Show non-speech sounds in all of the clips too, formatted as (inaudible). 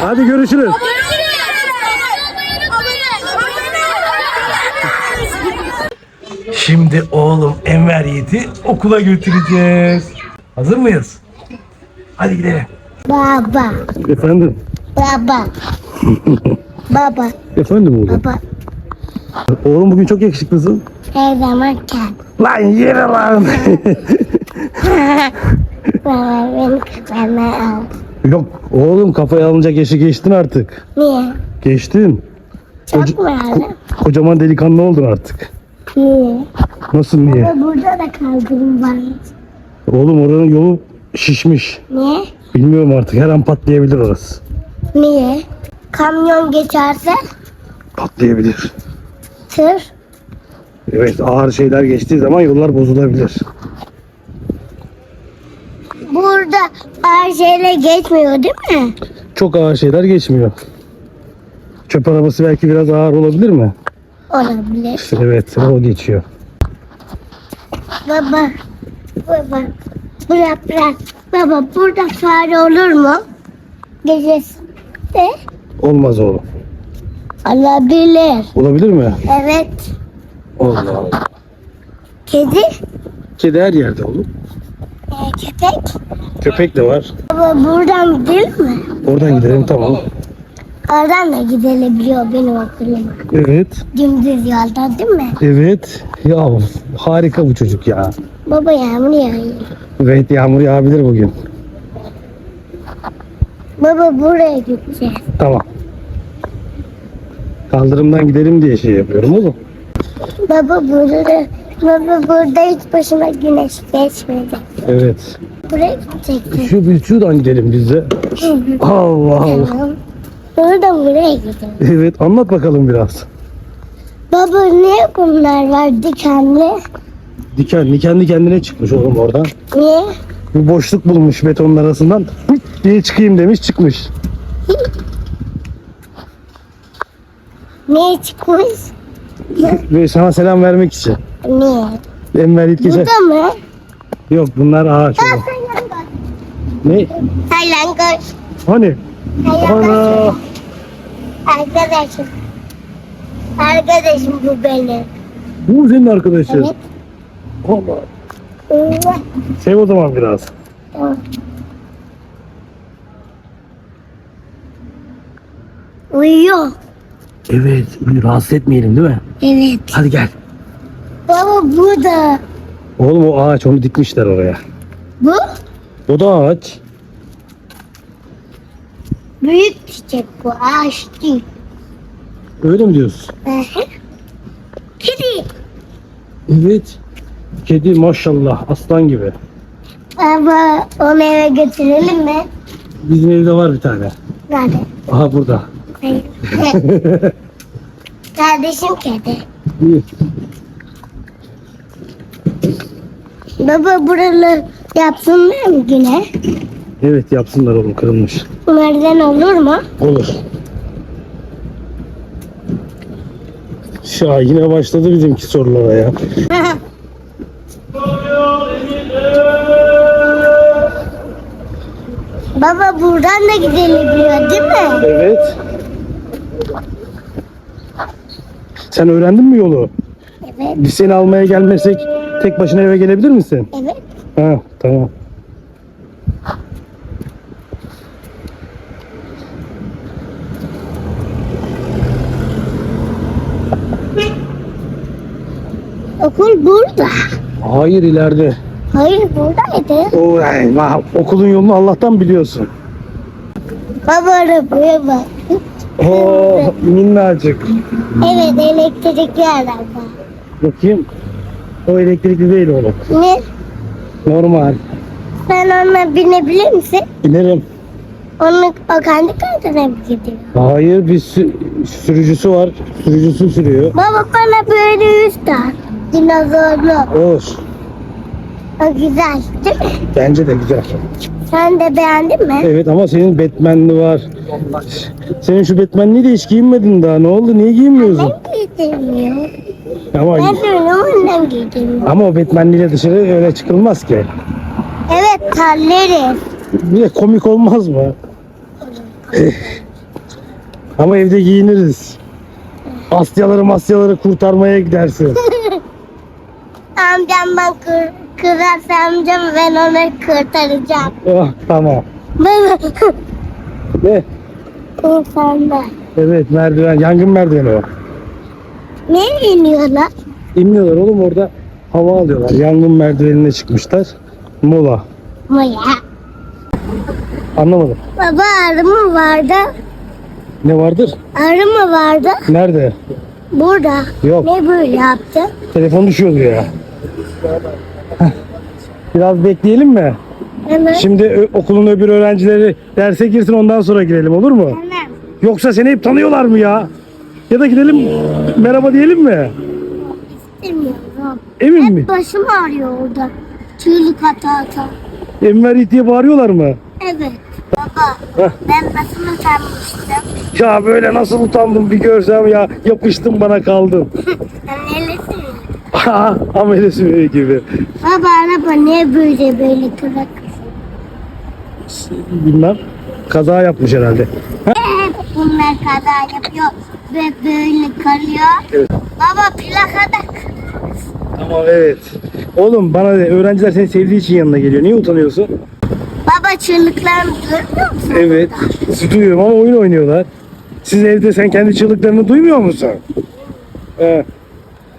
Hadi görüşürüz. Şimdi oğlum Enver Yiğit'i okula götüreceğiz. Hazır mıyız? Hadi gidelim. Baba, Efendim? baba, baba, Efendim oğlum? baba. Oğlum bugün çok yakışıklısın. Her zaman gel. Lan yere lan. (laughs) Baba beni kafama al. Yok oğlum kafaya alınacak yaşı geçtin artık. Niye? Geçtin. Çok mu ağrı? Kocaman delikanlı oldun artık. Niye? Nasıl niye? Baba burada da kaldırım var. Oğlum oranın yolu şişmiş. Niye? Bilmiyorum artık her an patlayabilir orası. Niye? Kamyon geçerse Patlayabilir. tır. Evet ağır şeyler geçtiği zaman yollar bozulabilir. Burada her şeyle geçmiyor değil mi? Çok ağır şeyler geçmiyor. Çöp arabası belki biraz ağır olabilir mi? Olabilir. Evet o geçiyor. Baba, baba, bırak bırak. Baba burada fare olur mu? Gecesi de Olmaz oğlum. olabilir. Olabilir mi? Evet. Allah Allah. Kedi, Kedi her yerde oğlum. E, köpek. Köpek de var. Baba buradan gidelim mi? Oradan gidelim tamam. Oradan da gidilebiliyor benim okuluma. Evet. Dümdüz yoldan değil mi? Evet. Ya harika bu çocuk ya. Baba yağmur yağıyor. Evet yağmur yağabilir bugün. Baba buraya gideceğiz. Tamam. Kaldırımdan gidelim diye şey yapıyorum oğlum. Baba burada, baba burada hiç başıma güneş geçmedi. Evet. Buraya gidecektik. Şu şuradan gidelim biz de. Allah Allah. Buradan buraya gidelim. Evet anlat bakalım biraz. Baba niye bunlar var dikenli? Diken, kendi kendine çıkmış oğlum oradan. Niye? Bir boşluk bulmuş betonun arasından. Hıt diye çıkayım demiş çıkmış. Niye çıkmış? Ve sana selam vermek için. Niye? Enver Yiğit geçer. Burada mı? Yok bunlar ağaç oğlum. Ne? Haylangoç. Hani? Haylangoç. Ana. Arkadaşım. Arkadaşım bu benim. Bu mu senin arkadaşın? Evet. Allah. Evet. Sev o zaman biraz. Tamam. Uyuyor. Evet. Rahatsız etmeyelim değil mi? Evet. Hadi gel. Baba bu da. Oğlum o ağaç onu dikmişler oraya. Bu O da ağaç. büyük çiçek bu ağaç değil. Öyle mi diyorsun? Kedi. Evet. Kedi maşallah aslan gibi. Baba onu eve götürelim mi? Bizim evde var bir tane. Nerede? Aha burada. Hayır. (laughs) Kardeşim kedi. Baba buralı yapsınlar mı güne? Evet yapsınlar oğlum kırılmış. Bunlardan olur mu? Olur. Şah yine başladı bizimki sorulara ya. (laughs) Baba buradan da gidilebiliyor değil mi? Evet. Sen öğrendin mi yolu? Evet. Biz seni almaya gelmesek tek başına eve gelebilir misin? Evet. Ha tamam. Okul burada. Hayır ileride. Hayır buradaydı. O ay, vah, okulun yolunu Allah'tan biliyorsun. Baba arabaya bak. Oo minnacık. Evet elektrikli araba. Bakayım. O elektrikli değil oğlum. Ne? Normal. Sen onunla binebilir misin? İnerim. Onun o kendi kendine mi gidiyor? Hayır bir sü- sürücüsü var. Sürücüsü sürüyor. Baba bana böyle yüz tak. Dinozorlu. Olur. O güzel değil mi? Bence de güzel. Sen de beğendin mi? Evet ama senin Batman'li var. Senin şu Batman'li de hiç giyinmedin daha. Ne oldu? Niye giyinmiyorsun? Ben giydirmiyorum. Ama Ben onu ondan giydirmiyorum. ama o Batman'liyle dışarı öyle çıkılmaz ki. Evet terleriz. Bir de komik olmaz mı? (laughs) Ama evde giyiniriz. Asyaları masyaları kurtarmaya gidersin. (laughs) Amcam ben kır, kırarsa amcam ben onu kurtaracağım. ah, tamam. Baba. Ne? İnsanlar. Evet merdiven. Yangın merdiveni o. Nereye iniyorlar? İniyorlar oğlum orada hava alıyorlar. Yangın merdivenine çıkmışlar. Mola. Maya. Anlamadım. Baba arı mı vardı? Ne vardır? Arı mı vardı? Nerede? Burada. Yok. Ne böyle yaptı? Telefon düşüyordu ya. Heh. Biraz bekleyelim mi? Evet. Şimdi okulun öbür öğrencileri derse girsin ondan sonra girelim olur mu? Tamam. Yoksa seni hep tanıyorlar mı ya? Ya da gidelim merhaba diyelim mi? Bilmiyorum. Emin mi? Hep başım ağrıyor orada. Çığlık ata ata. Enver Yiğit diye bağırıyorlar mı? Evet. Baba Heh. ben nasıl utanmıştım? Ya böyle nasıl utandım bir görsem ya yapıştım bana kaldım. Sen nelesin? (laughs) Ha, Amele sümüğü gibi. Baba araba niye böyle böyle kırak? Bilmem. Kaza yapmış herhalde. Hep (laughs) bunlar kaza yapıyor ve böyle kalıyor. Evet. Baba plakada Tamam evet. Oğlum bana de öğrenciler seni sevdiği için yanına geliyor. Niye utanıyorsun? Baba çığlıklarını duymuyor musun? Evet. Duyuyorum ama oyun oynuyorlar. Siz evde sen kendi çığlıklarını duymuyor musun? He.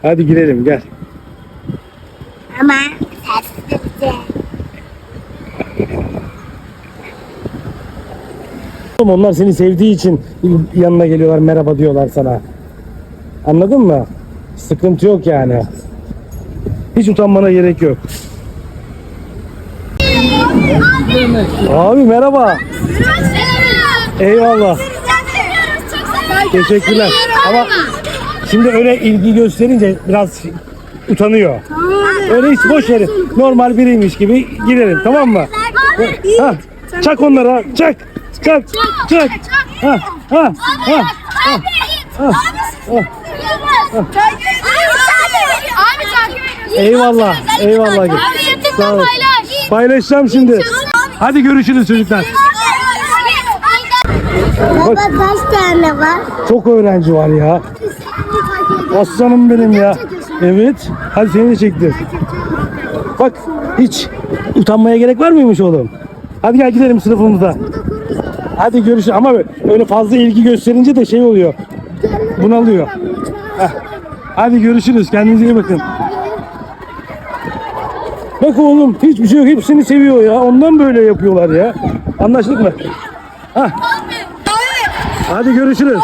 Hadi girelim gel. Ama sessizce. Oğlum onlar seni sevdiği için yanına geliyorlar merhaba diyorlar sana. Anladın mı? Sıkıntı yok yani. Hiç utanmana gerek yok. Abi merhaba. Eyvallah. Teşekkürler. Ama şimdi öyle ilgi gösterince biraz utanıyor. Öyle hiç boş verin. Normal biriymiş gibi girelim tamam mı? Ha, çak onlara çak. Çak. Çak. Ha, ha, ha. Eyvallah. Eyvallah. Sağ ol. Paylaşacağım şimdi. Hadi görüşürüz çocuklar. Baba kaç tane var? Çok öğrenci var ya. Aslanım benim ya. Evet. Hadi seni de çektim. Bak hiç utanmaya gerek var mıymış oğlum? Hadi gel gidelim sınıfımıza. Hadi görüşürüz ama öyle fazla ilgi gösterince de şey oluyor. Bunalıyor. Heh. Hadi görüşürüz. Kendinize iyi bakın. Bak oğlum hiçbir şey yok. Hepsini seviyor ya. Ondan böyle yapıyorlar ya. Anlaştık mı? Hah. Hadi görüşürüz.